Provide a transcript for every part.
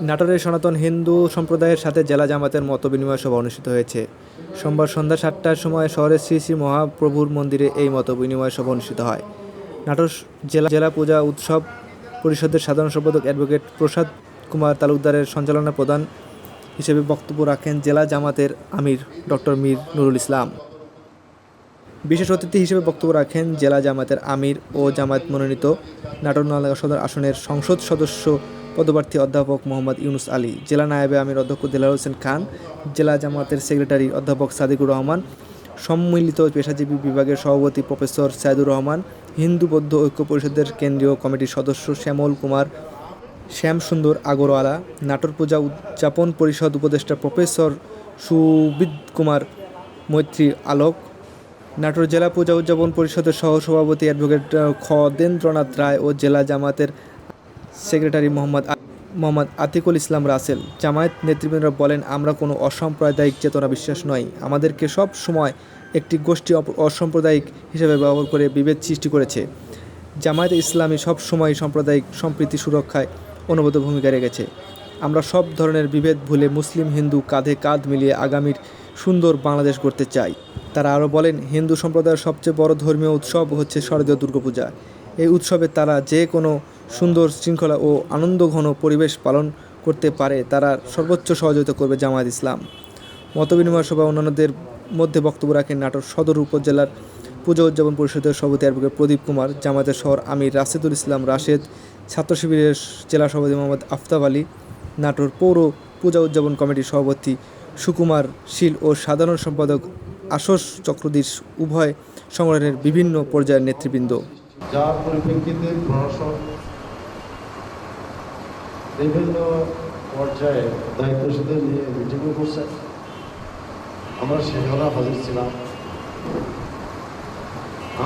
নাটোরের সনাতন হিন্দু সম্প্রদায়ের সাথে জেলা জামাতের মত বিনিময় সভা অনুষ্ঠিত হয়েছে। সোমবার সন্ধ্যা সাতটার সময় শহরের শ্রী শ্রী মহাপ্রভুর মন্দিরে এই মত বিনিময় সভা অনুষ্ঠিত হয়। নাটোর জেলা জেলা পূজা উৎসব পরিষদের সাধারণ সম্পাদক অ্যাডভোকেট প্রসাদ কুমার তালুকদারের সঞ্চালনা প্রদান হিসেবে বক্তব্য রাখেন জেলা জামাতের আমির ডক্টর মীর নুরুল ইসলাম। বিশেষ অতিথি হিসেবে বক্তব্য রাখেন জেলা জামাতের আমির ও জামায়াত মনোনীত নাটোর নলগা সদর আসনের সংসদ সদস্য পদপ্রার্থী অধ্যাপক মোহাম্মদ ইউনুস আলী, জেলা নায়েবে আমির অধ্যক্ষ দেলার হোসেন খান, জেলা জামাতের সেক্রেটারি অধ্যাপক সাদিকুর রহমান, সম্মিলিত পেশাজীবী বিভাগের সভাপতি প্রফেসর সাইদুর রহমান, হিন্দু বৌদ্ধ ঐক্য পরিষদের কেন্দ্রীয় কমিটির সদস্য শ্যামল কুমার শ্যাম সুন্দর আগরওয়ালা, নাটোর পূজা উদযাপন পরিষদ উপদেষ্টা প্রফেসর সুবিদ কুমার মৈত্রী আলোক, নাটোর জেলা পূজা উদযাপন পরিষদের সহসভাপতি অ্যাডভোকেট খদেন্দ্রনাথ রায় ও জেলা জামাতের সেক্রেটারি মোহাম্মদ মোহাম্মদ আতিকুল ইসলাম রাসেল, জামায়াত নেতৃবৃন্দরা বলেন, আমরা কোনো অসাম্প্রদায়িক চেতনা বিশ্বাস নই। আমাদেরকে সব সময় একটি গোষ্ঠী অসাম্প্রদায়িক হিসেবে ব্যবহার করে বিভেদ সৃষ্টি করেছে। জামায়াত ইসলামী সব সময় সাম্প্রদায়িক সম্প্রীতি সুরক্ষায় অনুবদ্ধ ভূমিকা রেখেছে। আমরা সব ধরনের বিভেদ ভুলে মুসলিম, হিন্দু কাঁধে কাঁধ মিলিয়ে আগামীর সুন্দর বাংলাদেশ গড়তে চাই। তারা আরও বলেন, হিন্দু সম্প্রদায়ের সবচেয়ে বড় ধর্মীয় উৎসব হচ্ছে শারদীয় দুর্গাপূজা। এই উৎসবে তারা যে কোনো সুন্দর শৃঙ্খলা ও আনন্দঘন পরিবেশ পালন করতে পারে, তারা সর্বোচ্চ সহযোগিতা করবে জামায়াত ইসলাম। মতবিনিময় সভা অন্যান্যদের মধ্যে বক্তব্য রাখেন নাটোর সদর উপজেলার পূজা উদযাপন পরিষদের সভাপতি অ্যাডভোকেট প্রদীপ কুমার, জামায়াতের শহর আমির রাশেদুল ইসলাম রাশেদ, ছাত্র শিবিরের জেলা সভাপতি মোহাম্মদ আফতাব আলী, নাটোর পৌর পূজা উদযাপন কমিটির সভাপতি সুকুমার শীল ও সাধারণ সম্পাদক আশস চক্রদীশ উভয় সংগঠনের বিভিন্ন পর্যায়ের নেতৃবৃন্দ। যার পরিপ্রেক্ষিতে প্রশাসন বিভিন্ন পর্যায়ে দায়িত্বশীলদের নিয়ে মিটিংও করছে। আমরা সেখানে হাজির ছিলাম।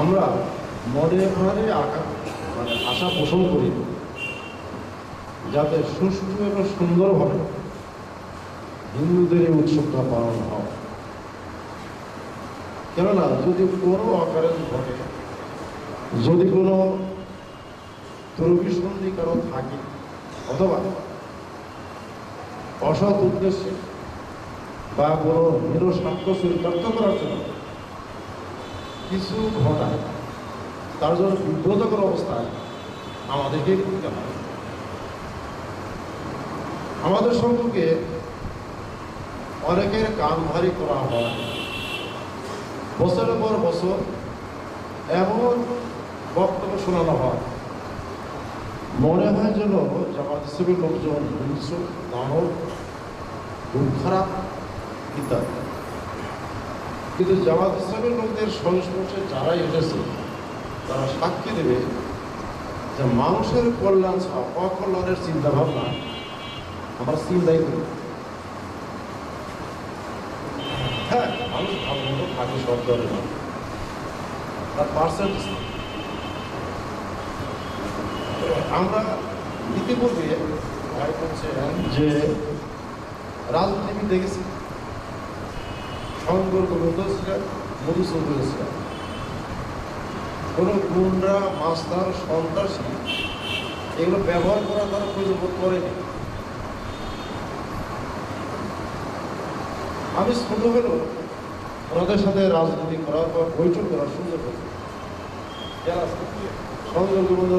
আমরা মনে আঁকা মানে আশা পোষণ করি যাতে সুষ্ঠু এবং সুন্দরভাবে হিন্দুদের এই উৎসবটা পালন হয়। কেননা, যদি কোনো আকারে ঘটে, যদি কোনো দুর্বিসন্ধি কারও থাকে অথবা অসৎ উদ্দেশ্যে বা কোনো হিরো স্বার্থ চরিতার্থ করার জন্য কিছু ঘটায় তার জন্য বিব্রতকর অবস্থায় আমাদেরকে করতে হয়। আমাদের সম্পর্কে অনেকের কান ভারী করা হয় বছরের পর বছর এমন বক্তব্য শোনানো হয়। মনে হয় যেন জামাত ইসলামের লোকজন হিংস্র দানব খুব খারাপ ইত্যাদি কিন্তু জামাত ইসলামের লোকদের সংস্পর্শে যারাই এসেছে, তারা সাক্ষী দেবে যে মানুষের কল্যাণ অকল্যাণের চিন্তা ভাবনা আমরা চিন্তাই করি। হ্যাঁ মানুষ ভালো থাকে সব মানুষ তার পার্সেন্টেজ আমরা ইতিপূর্বে যে রাজনীতি দেখেছি শঙ্কর গোবিন্দ ছিলেন মধুসূদন ছিলেন কোনো গুন্ডা মাস্টার সন্ত্রাসী এগুলো ব্যবহার করা তারা প্রয়োজন বোধ করেনি। আমি ছোট হলেও ওনাদের সাথে রাজনীতি করার পর বৈঠক করার সুযোগ হয়েছে। গোবিন্দর